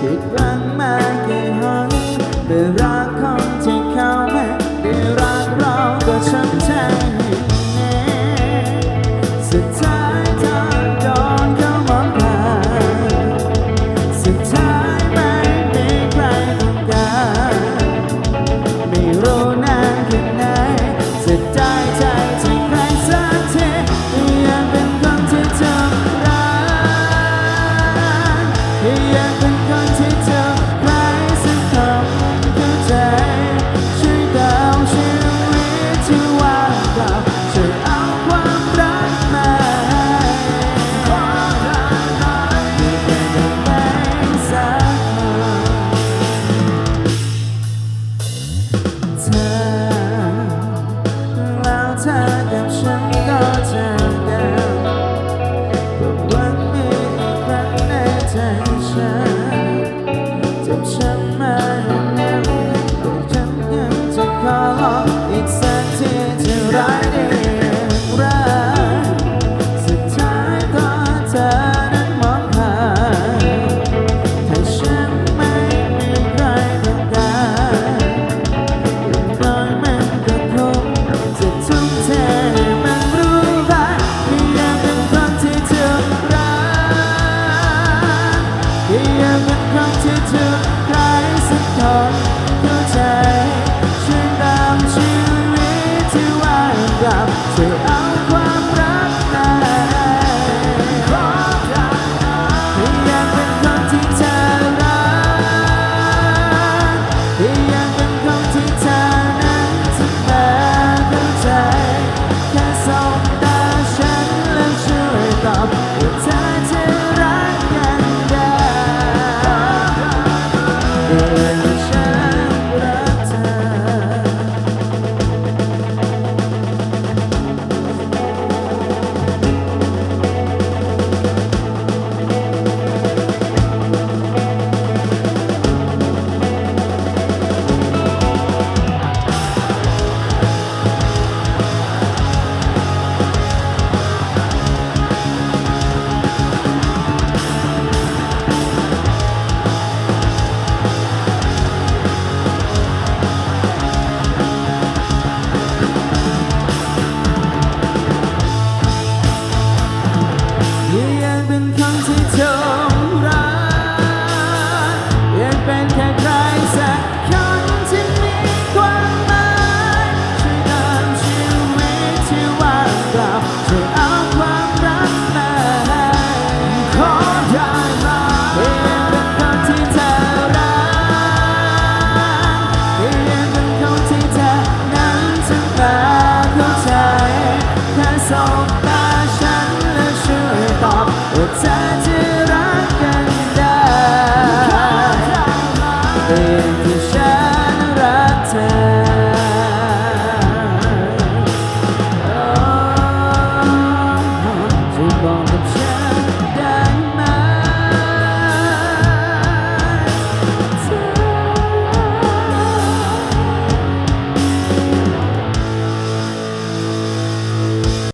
secret. ที่ยังเมือที่เธอใครสักคนเข้าใจช่วยตาชีวิตที่ว่างเธอเา Thank you. Tháng